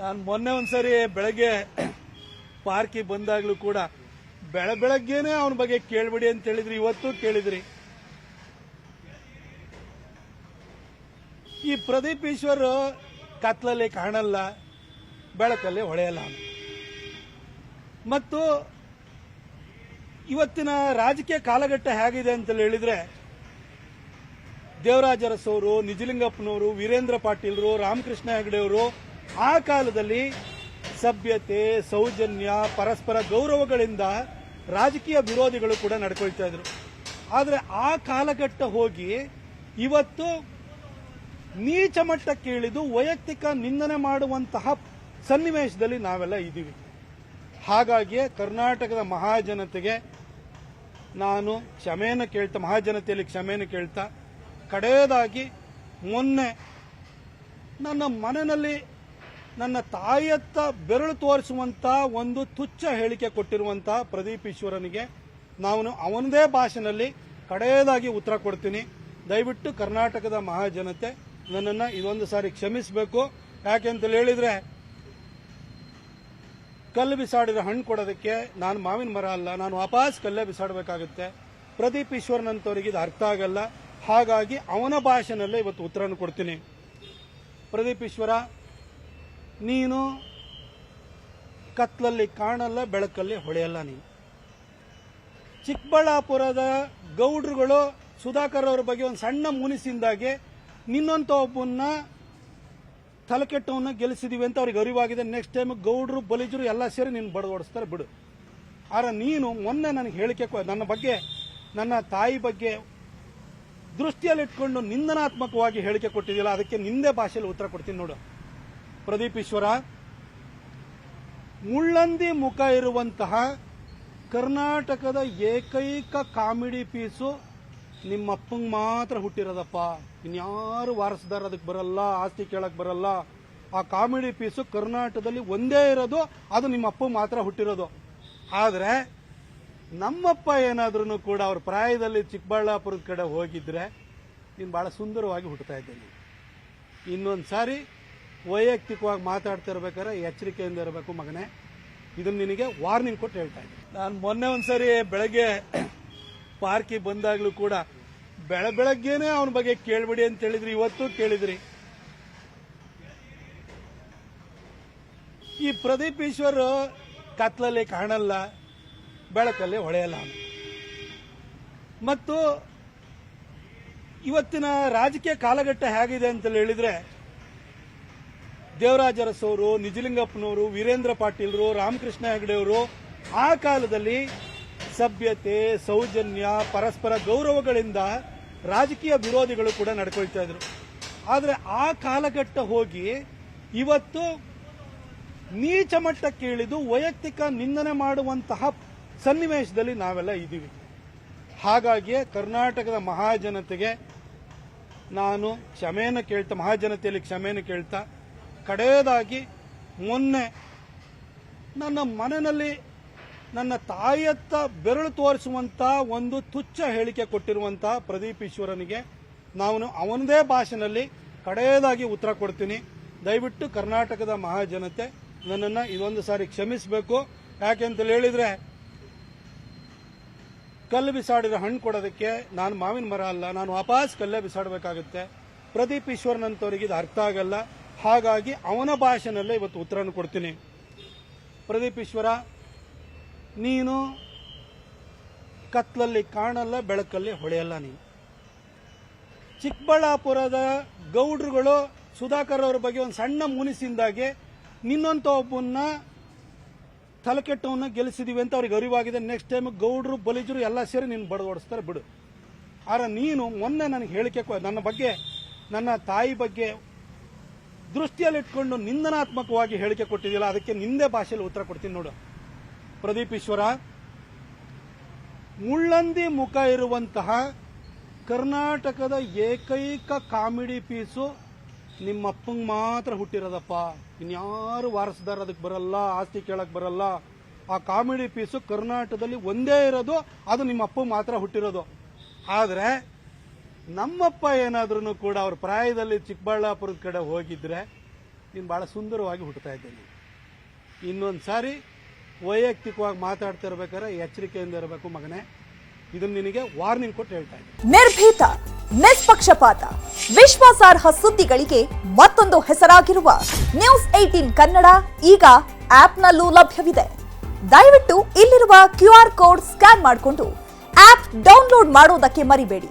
ನಾನು ಮೊನ್ನೆ ಒಂದ್ಸರಿ ಬೆಳಗ್ಗೆ ಪಾರ್ಕಿಗೆ ಬಂದಾಗ್ಲೂ ಕೂಡ ಬೆಳ ಬೆಳಗ್ಗೆನೆ ಅವನ ಬಗ್ಗೆ ಕೇಳ್ಬಿಡಿ ಅಂತ ಹೇಳಿದ್ರಿ, ಇವತ್ತು ಕೇಳಿದ್ರಿ. ಈ ಪ್ರದೀಪ್ ಈಶ್ವರ್ ಕತ್ಲಲ್ಲಿ ಕಾಣಲ್ಲ, ಬೆಳಕಲ್ಲಿ ಹೊಳೆಯಲ್ಲ. ಮತ್ತು ಇವತ್ತಿನ ರಾಜಕೀಯ ಕಾಲಘಟ್ಟ ಹೇಗಿದೆ ಅಂತ ಹೇಳಿದ್ರೆ ದೇವರಾಜ ಅರಸವರು ನಿಜಲಿಂಗಪ್ಪನವರು ವೀರೇಂದ್ರ ಪಾಟೀಲ್ರು, ರಾಮಕೃಷ್ಣ ಹೆಗಡೆ ಅವರು ಆ ಕಾಲದಲ್ಲಿ ಸಭ್ಯತೆ, ಸೌಜನ್ಯ, ಪರಸ್ಪರ ಗೌರವಗಳಿಂದ ರಾಜಕೀಯ ವಿರೋಧಿಗಳು ಕೂಡ ನಡ್ಕೊಳ್ತಾ ಇದ್ರು. ಆದರೆ ಆ ಕಾಲಘಟ್ಟ ಹೋಗಿ ಇವತ್ತು ನೀಚ ಮಟ್ಟಕ್ಕೆ ಇಳಿದು ವೈಯಕ್ತಿಕ ನಿಂದನೆ ಮಾಡುವಂತಹ ಸನ್ನಿವೇಶದಲ್ಲಿ ನಾವೆಲ್ಲ ಇದ್ದೀವಿ. ಹಾಗಾಗಿ ಕರ್ನಾಟಕದ ಮಹಾಜನತೆಗೆ ನಾನು ಕ್ಷಮೆಯನ್ನು ಕೇಳ್ತಾ, ಮಹಾಜನತೆಯಲ್ಲಿ ಕ್ಷಮೆಯನ್ನು ಕೇಳ್ತಾ, ಕಡೆಯದಾಗಿ ಮೊನ್ನೆ ನನ್ನ ಮನೆಯಲ್ಲಿ ನನ್ನ ತಾಯಿಯತ್ತ ಬೆರಳು ತೋರಿಸುವಂತ ಒಂದು ತುಚ್ಛ ಹೇಳಿಕೆ ಕೊಟ್ಟಿರುವಂತ ಪ್ರದೀಪ್ ಈಶ್ವರನಿಗೆ ನಾನು ಅವನದೇ ಭಾಷೆನಲ್ಲಿ ಕಡೆಯದಾಗಿ ಉತ್ತರ ಕೊಡ್ತೀನಿ. ದಯವಿಟ್ಟು ಕರ್ನಾಟಕದ ಮಹಾಜನತೆ ನನ್ನನ್ನು ಇದೊಂದು ಸಾರಿ ಕ್ಷಮಿಸಬೇಕು. ಯಾಕೆಂತ ಹೇಳಿದ್ರೆ, ಕಲ್ಲು ಬಿಸಾಡಿದ ಹಣ್ಣು ಕೊಡೋದಕ್ಕೆ ನಾನು ಮಾವಿನ ಮರ ಅಲ್ಲ, ನಾನು ವಾಪಸ್ ಕಲ್ಲೇ ಬಿಸಾಡಬೇಕಾಗುತ್ತೆ. ಪ್ರದೀಪ್ ಈಶ್ವರನಂತವರಿಗೆ ಇದು ಅರ್ಥ ಆಗಲ್ಲ. ಹಾಗಾಗಿ ಅವನ ಭಾಷೆನಲ್ಲೇ ಇವತ್ತು ಉತ್ತರನ ಕೊಡ್ತೀನಿ. ಪ್ರದೀಪ್ ಈಶ್ವರ ನೀನು ಕತ್ಲಲ್ಲಿ ಕಾಣಲ್ಲ, ಬೆಳಕಲ್ಲಿ ಹೊಳೆಯಲ್ಲ ನೀನು. ಚಿಕ್ಕಬಳ್ಳಾಪುರದ ಗೌಡ್ರುಗಳು ಸುಧಾಕರ್ ಅವ್ರ ಬಗ್ಗೆ ಒಂದು ಸಣ್ಣ ಮುನಿಸಿಂದಾಗೆ ನಿನ್ನಂತ ಒಬ್ಬನ್ನ ತಲೆಕೆಟ್ಟವನ್ನ ಗೆಲ್ಲಿಸಿದೀವಿ ಅಂತ ಅವ್ರಿಗೆ ಅರಿವಾಗಿದೆ. ನೆಕ್ಸ್ಟ್ ಟೈಮ್ ಗೌಡ್ರು, ಬಲಿಜರು ಎಲ್ಲ ಸೇರಿ ನೀನು ಬಡ ಓಡಿಸ್ತಾರೆ ಬಿಡು. ಆದ್ರೆ ನೀನು ಮೊನ್ನೆ ನನಗೆ ಹೇಳಿಕೆ ನನ್ನ ಬಗ್ಗೆ, ನನ್ನ ತಾಯಿ ಬಗ್ಗೆ ದೃಷ್ಟಿಯಲ್ಲಿಟ್ಕೊಂಡು ನಿಂದನಾತ್ಮಕವಾಗಿ ಹೇಳಿಕೆ ಕೊಟ್ಟಿದ್ದಿಲ್ಲ ಅದಕ್ಕೆ ನಿಂದೆ ಭಾಷೆಯಲ್ಲಿ ಉತ್ತರ ಕೊಡ್ತೀನಿ ನೋಡು. ಪ್ರದೀಪ್ ಈಶ್ವರ, ಮುಳ್ಳಂದಿ ಮುಖ ಇರುವಂತಹ ಕರ್ನಾಟಕದ ಏಕೈಕ ಕಾಮಿಡಿ ಪೀಸು ನಿಮ್ಮ ಅಪ್ಪಂಗೆ ಮಾತ್ರ ಹುಟ್ಟಿರೋದಪ್ಪ. ಇನ್ಯಾರು ವಾರಸದಾರ ಅದಕ್ಕೆ ಬರಲ್ಲ, ಆಸ್ತಿ ಕೇಳಕ್ ಬರಲ್ಲ. ಆ ಕಾಮಿಡಿ ಪೀಸು ಕರ್ನಾಟಕದಲ್ಲಿ ಒಂದೇ ಇರೋದು, ಅದು ನಿಮ್ಮ ಅಪ್ಪ ಮಾತ್ರ ಹುಟ್ಟಿರೋದು. ಆದ್ರೆ ನಮ್ಮಪ್ಪ ಏನಾದ್ರೂ ಕೂಡ ಅವ್ರ ಪ್ರಾಯದಲ್ಲಿ ಚಿಕ್ಕಬಳ್ಳಾಪುರದ ಕಡೆ ಹೋಗಿದ್ರೆ ನೀನು ಬಹಳ ಸುಂದರವಾಗಿ ಹುಟ್ಟುತ್ತಾ ಇದ್ದೀನಿ ಇನ್ನೊಂದು ಸಾರಿ ವೈಯಕ್ತಿಕವಾಗಿ ಮಾತಾಡ್ತಾ ಇರ್ಬೇಕಾದ್ರೆ ಎಚ್ಚರಿಕೆಯಿಂದ ಇರಬೇಕು ಮಗನೇ. ಇದನ್ನ ನಿನಗೆ ವಾರ್ನಿಂಗ್ ಕೊಟ್ಟು ಹೇಳ್ತಾ ಇದ್ದೀನಿ. ನಾನು ಮೊನ್ನೆ ಒಂದ್ಸರಿ ಬೆಳಗ್ಗೆ ಪಾರ್ಕಿಗೆ ಬಂದಾಗ್ಲೂ ಕೂಡ ಬೆಳ ಬೆಳಗ್ಗೆನೆ ಅವನ ಬಗ್ಗೆ ಕೇಳ್ಬಿಡಿ ಅಂತ ಹೇಳಿದ್ರಿ, ಇವತ್ತು ಕೇಳಿದ್ರಿ. ಈ ಪ್ರದೀಪ್ ಈಶ್ವರ್ ಕತ್ಲಲ್ಲಿ ಕಾಣಲ್ಲ, ಬೆಳಕಲ್ಲಿ ಹೊಳೆಯಲ್ಲ ಮತ್ತು ಇವತ್ತಿನ ರಾಜಕೀಯ ಕಾಲಘಟ್ಟ ಹೇಗಿದೆ ಅಂತ ಹೇಳಿದ್ರೆ ದೇವರಾಜ ಅರಸವರು ನಿಜಲಿಂಗಪ್ಪನವರು, ವೀರೇಂದ್ರ ಪಾಟೀಲ್ರು, ರಾಮಕೃಷ್ಣ ಹೆಗಡೆ ಅವರು ಆ ಕಾಲದಲ್ಲಿ ಸಭ್ಯತೆ, ಸೌಜನ್ಯ, ಪರಸ್ಪರ ಗೌರವಗಳಿಂದ ರಾಜಕೀಯ ವಿರೋಧಿಗಳು ಕೂಡ ನಡ್ಕೊಳ್ತಾ ಇದ್ರು. ಆದರೆ ಆ ಕಾಲಘಟ್ಟ ಹೋಗಿ ಇವತ್ತು ನೀಚ ಮಟ್ಟಕ್ಕೆ ಇಳಿದು ವೈಯಕ್ತಿಕ ನಿಂದನೆ ಮಾಡುವಂತಹ ಸನ್ನಿವೇಶದಲ್ಲಿ ನಾವೆಲ್ಲ ಇದ್ದೀವಿ. ಹಾಗಾಗಿ ಕರ್ನಾಟಕದ ಮಹಾಜನತೆಗೆ ನಾನು ಕ್ಷಮೆಯನ್ನು ಕೇಳ್ತಾ, ಮಹಾಜನತೆಯಲ್ಲಿ ಕ್ಷಮೆಯನ್ನು ಕೇಳ್ತಾ ಕಡೆಯದಾಗಿ ಮೊನ್ನೆ ನನ್ನ ಮನೆಯಲ್ಲಿ ನನ್ನ ತಾಯಿಯತ್ತ ಬೆರಳು ತೋರಿಸುವಂತ ಒಂದು ತುಚ್ಛ ಹೇಳಿಕೆ ಕೊಟ್ಟಿರುವಂತ ಪ್ರದೀಪ್ ಈಶ್ವರನಿಗೆ ನಾನು ಅವನದೇ ಭಾಷೆನಲ್ಲಿ ಕಡೆಯದಾಗಿ ಉತ್ತರ ಕೊಡ್ತೀನಿ. ದಯವಿಟ್ಟು ಕರ್ನಾಟಕದ ಮಹಾಜನತೆ ನನ್ನನ್ನು ಇದೊಂದು ಸಾರಿ ಕ್ಷಮಿಸಬೇಕು. ಯಾಕೆಂತ ಹೇಳಿದ್ರೆ, ಕಲ್ಲು ಬಿಸಾಡಿದ ಹಣ್ಣು ಕೊಡೋದಕ್ಕೆ ನಾನು ಮಾವಿನ ಮರ ಅಲ್ಲ, ನಾನು ವಾಪಸ್ ಕಲ್ಲೇ ಬಿಸಾಡಬೇಕಾಗುತ್ತೆ. ಪ್ರದೀಪ್ ಈಶ್ವರನಂತವರಿಗೆ ಇದು ಅರ್ಥ ಆಗಲ್ಲ. ಹಾಗಾಗಿ ಅವನ ಭಾಷೆನಲ್ಲೇ ಇವತ್ತು ಉತ್ತರನ ಕೊಡ್ತೀನಿ. ಪ್ರದೀಪ್ ಈಶ್ವರ, ನೀನು ಕತ್ಲಲ್ಲಿ ಕಾಣಲ್ಲ, ಬೆಳಕಲ್ಲಿ ಹೊಳೆಯಲ್ಲ ನೀನು. ಚಿಕ್ಕಬಳ್ಳಾಪುರದ ಗೌಡ್ರುಗಳು ಸುಧಾಕರ್ ಅವರ ಬಗ್ಗೆ ಒಂದು ಸಣ್ಣ ಮುನಿಸಿಂದಾಗೆ ನಿನ್ನಂತ ಒಬ್ಬನ್ನ ತಲೆಕೆಟ್ಟವನ್ನ ಗೆಲ್ಲಿಸಿದೀವಿ ಅಂತ ಅವ್ರಿಗೆ ಅರಿವಾಗಿದೆ. ನೆಕ್ಸ್ಟ್ ಟೈಮ್ ಗೌಡ್ರು, ಬಲಿಜರು ಎಲ್ಲ ಸೇರಿ ನೀನು ಬಡ್ದು ಓಡಿಸ್ತಾರೆ, ಬಿಡು. ಆದ್ರೆ ನೀನು ಮೊನ್ನೆ ನನಗೆ ಹೇಳಿಕೆ ನನ್ನ ಬಗ್ಗೆ ನನ್ನ ತಾಯಿ ಬಗ್ಗೆ ದೃಷ್ಟಿಯಲ್ಲಿಟ್ಕೊಂಡು ನಿಂದನಾತ್ಮಕವಾಗಿ ಹೇಳಿಕೆ ಕೊಟ್ಟಿದ್ದಿಲ್ಲ ಅದಕ್ಕೆ ನಿಂದೆ ಭಾಷೆಯಲ್ಲಿ ಉತ್ತರ ಕೊಡ್ತೀನಿ ನೋಡು. ಪ್ರದೀಪ್ ಈಶ್ವರ, ಮುಳ್ಳಂದಿ ಮುಖ ಇರುವಂತಹ ಕರ್ನಾಟಕದ ಏಕೈಕ ಕಾಮಿಡಿ ಪೀಸು ನಿಮ್ಮ ಅಪ್ಪಂಗೆ ಮಾತ್ರ ಹುಟ್ಟಿರೋದಪ್ಪ. ಇನ್ಯಾರು ವಾರಸದಾರ ಅದಕ್ಕೆ ಬರಲ್ಲ, ಆಸ್ತಿ ಕೇಳಕ್ ಬರಲ್ಲ. ಆ ಕಾಮಿಡಿ ಪೀಸು ಕರ್ನಾಟಕದಲ್ಲಿ ಒಂದೇ ಇರೋದು, ಅದು ನಿಮ್ಮ ಅಪ್ಪ ಮಾತ್ರ ಹುಟ್ಟಿರೋದು. ಆದ್ರೆ ನಮ್ಮಪ್ಪ ಏನಾದ್ರೂ ಕೂಡ ಅವ್ರ ಪ್ರಾಯದಲ್ಲಿ ಚಿಕ್ಕಬಳ್ಳಾಪುರದ ಕಡೆ ಹೋಗಿದ್ರೆ ನೀನು ಭಾಳ ಸುಂದರವಾಗಿ ಹುಟ್ಟುತ್ತಾ ಇದ್ದೀನಿ. ಇನ್ನೊಂದು ಸಾರಿ ವೈಯಕ್ತಿಕವಾಗಿ ಮಾತಾಡ್ತಾ ಇರ್ಬೇಕಾದ್ರೆ ಎಚ್ಚರಿಕೆಯಿಂದ ಇರಬೇಕು ಮಗನೇ. ಇದನ್ನು ನಿನಗೆ ವಾರ್ನಿಂಗ್ ಕೊಟ್ಟು ಹೇಳ್ತಾ ಇದ್ದೀನಿ. ನಿರ್ಭೀತ, ನಿಷ್ಪಕ್ಷಪಾತ, ವಿಶ್ವಾಸಾರ್ಹ ಸುದ್ದಿಗಳಿಗೆ ಮತ್ತೊಂದು ಹೆಸರಾಗಿರುವ ನ್ಯೂಸ್ ಏಟೀನ್ ಕನ್ನಡ ಈಗ ಆಪ್ನಲ್ಲೂ ಲಭ್ಯವಿದೆ. ದಯವಿಟ್ಟು ಇಲ್ಲಿರುವ ಕ್ಯೂ ಕೋಡ್ ಸ್ಕ್ಯಾನ್ ಮಾಡಿಕೊಂಡು ಆಪ್ ಡೌನ್ಲೋಡ್ ಮಾಡೋದಕ್ಕೆ ಮರಿಬೇಡಿ.